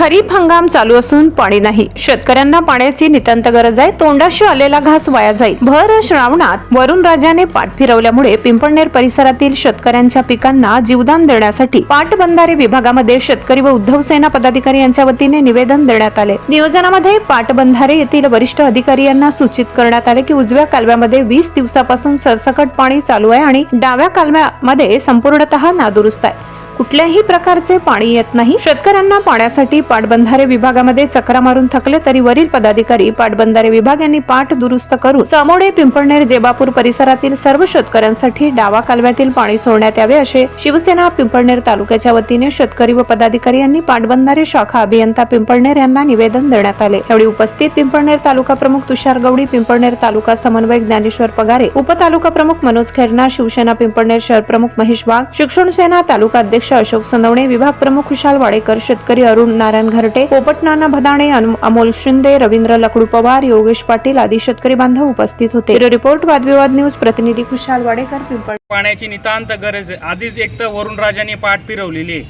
खरीप हंगाम चालू असून पाणी नाही. शेतकऱ्यांना पाण्याची नितांत गरज आहे. तोंडाशी आलेला घास वाया जाईल. भर श्रावणात वरुण राजाने पाठ फिरवल्यामुळे पिंपळनेर परिसरातील शेतकऱ्यांच्या पिकांना जीवदान देण्यासाठी पाटबंधारे विभागामध्ये शेतकरी व उद्धव सेना पदाधिकारी यांच्या वतीने निवेदन देण्यात आले. नियोजनामध्ये पाटबंधारे येथील वरिष्ठ अधिकारी यांना सूचित करण्यात आले की उजव्या कालव्यामध्ये वीस दिवसापासून सरसकट पाणी चालू आहे आणि डाव्या कालव्यामध्ये संपूर्णतः नादुरुस्त आहे. कुठल्याही प्रकारचे पाणी येत नाही. शेतकऱ्यांना पाण्यासाठी पाटबंधारे विभागामध्ये चक्रा मारून थकले तरी वरील पदाधिकारी पाटबंधारे विभाग यांनी पाठ दुरुस्त करून समोडे पिंपळनेर जेबापूर परिसरातील सर्व शेतकऱ्यांसाठी डावा कालव्यातील पाणी सोडण्यात यावे असे शिवसेना पिंपळनेर तालुक्याच्या वतीने शेतकरी व पदाधिकारी यांनी पाटबंधारे शाखा अभियंता पिंपळनेर यांना निवेदन देण्यात आले. यावेळी उपस्थित पिंपळनेर तालुका प्रमुख तुषार गवडी पिंपळनेर तालुका समन्वयक ज्ञानेश्वर पगारे उपतालुका प्रमुख मनोज खेरना शिवसेना पिंपळनेर शहर प्रमुख महेश वाघ शिक्षण सेना तालुका अध्यक्ष अशोक सनवणे विभाग प्रमुख खुशाल वाडेकर शेतकरी अरुण नारायण घरटे पोपट नाना भदाणे अमोल शिंदे रवींद्र लकडू पवार योगेश पाटील आदी शेतकरी बांधव उपस्थित होते. ब्युरो रिपोर्ट वादविवाद न्यूज प्रतिनिधी खुशाल वाडेकर पिंपळ. पाण्याची नितांत गरज आहे आधीच एक तर वरुण राजाने पाठ फिरवलेली आहे.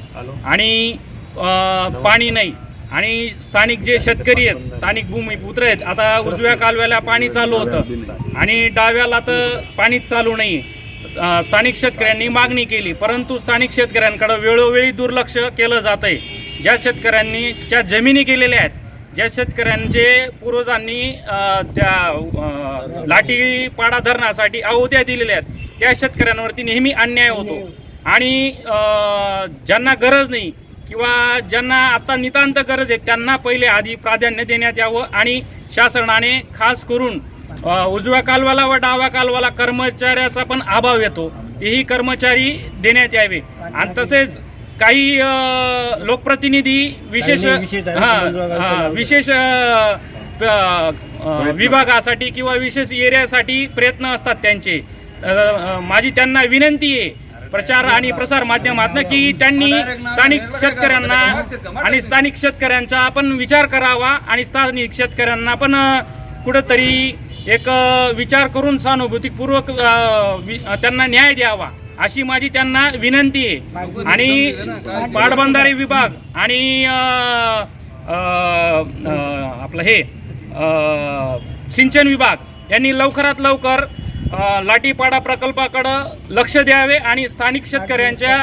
आणि पाणी नाही. आणि स्थानिक जे शेतकरी आहेत स्थानिक भूमिपुत्र आहेत आता उजव्या कालव्याला पाणी चालू होतं. आणि डाव्याला तर पाणीच चालू नाही आहे स्थानिक शेतकऱ्यांनी मागणी केली परंतु स्थानिक शेतकऱ्यांकडे वेळोवेळी दुर्लक्ष केलं जात आहे ज्या शेतकऱ्यांनी ज्या जमिनी केलेल्या आहेत ज्या शेतकऱ्यांचे पूर्वजांनी त्या लाठीपाडा लाठी पाडा धरणासाठी अवध्या दिलेल्या आहेत त्या शेतकऱ्यांवरती नेहमी अन्याय होतो. आणि ज्यांना गरज नाही किंवा ज्यांना आता नितांत गरज आहे त्यांना पहिले आधी प्राधान्य देण्यात यावं आणि शासनाने खास करून उजव्या कालवाला व डाव्या कालवाला कर्मचाऱ्याचा पण अभाव येतो. तेही कर्मचारी देण्यात यावे. आणि तसेच काही लोकप्रतिनिधी विशेष हा हा, विशेष विभागासाठी किंवा विशेष एरियासाठी प्रयत्न असतात त्यांचे. माझी त्यांना विनंती आहे प्रचार आणि प्रसार माध्यमातून की त्यांनी स्थानिक शेतकऱ्यांना आणि स्थानिक शेतकऱ्यांचा पण विचार करावा आणि स्थानिक शेतकऱ्यांना पण कुठंतरी एक विचार करून सहानुभूतीपूर्वक त्यांना न्याय द्यावा अशी माझी त्यांना विनंती आहे. आणि पाटबंधारे विभाग आणि आपलं हे सिंचन विभाग यांनी लवकरात लवकर लाठीपाडा लाटीपाडा प्रकल्पाकडं लक्ष द्यावे आणि स्थानिक शेतकऱ्यांच्या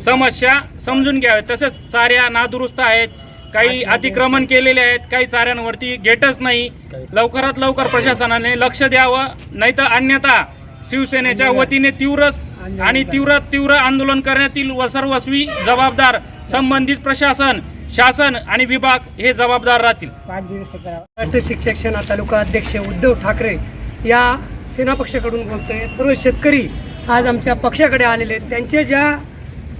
समस्या समजून घ्यावे. तसेच चाऱ्या नादुरुस्त आहेत. काही अतिक्रमण केलेले आहेत काही चाऱ्यांवरती गेटच नाही. लवकरात लवकर प्रशासनाने लक्ष द्यावं नाही तर अन्यथा शिवसेनेच्या वतीने तीव्र आणि तीव्र तीव्र आंदोलन करण्यातील व सर्वस्वी जबाबदार संबंधित प्रशासन शासन आणि विभाग हे जबाबदार राहतील. शिक्षक सेना तालुका अध्यक्ष उद्धव ठाकरे या सेना पक्षाकडून बोलतोय. सर्व शेतकरी आज आमच्या पक्षाकडे आलेले आहेत. त्यांच्या ज्या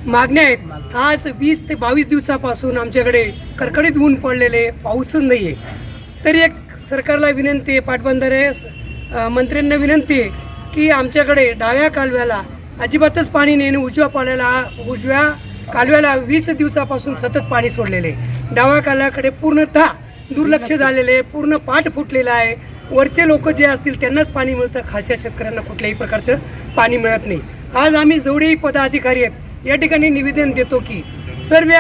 मागण्या आहेत. आज वीस ते बावीस दिवसापासून आमच्याकडे कडकडीत ऊन पडलेले पाऊसच नाही आहे तरी एक सरकारला विनंती आहे पाटबंधारे मंत्र्यांना विनंती आहे की आमच्याकडे डाव्या कालव्याला अजिबातच पाणी नाही आणि उजव्या पाण्याला उजव्या कालव्याला वीस दिवसापासून सतत पाणी सोडलेले आहे. डाव्या कालव्याकडे पूर्णतः दुर्लक्ष झालेले आहे पूर्ण पाठ फुटलेला आहे. वरचे लोक जे असतील त्यांनाच पाणी मिळतं खालच्या शेतकऱ्यांना कुठल्याही प्रकारचं पाणी मिळत नाही. आज आम्ही जेवढेही पदाधिकारी आहेत या ठिकाणी निवेदन देतो की सर्व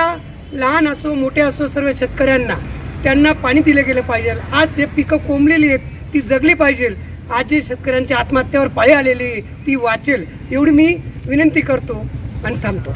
लहान असो मोठे असो सर्व शेतकऱ्यांना त्यांना पाणी दिलं गेलं पाहिजे. आज जे पिकं कोंबलेली आहेत ती जगली पाहिजे. आज जे शेतकऱ्यांच्या आत्महत्यावर पाळी आलेली आहे, ती वाचेल. एवढी मी विनंती करतो आणि थांबतो.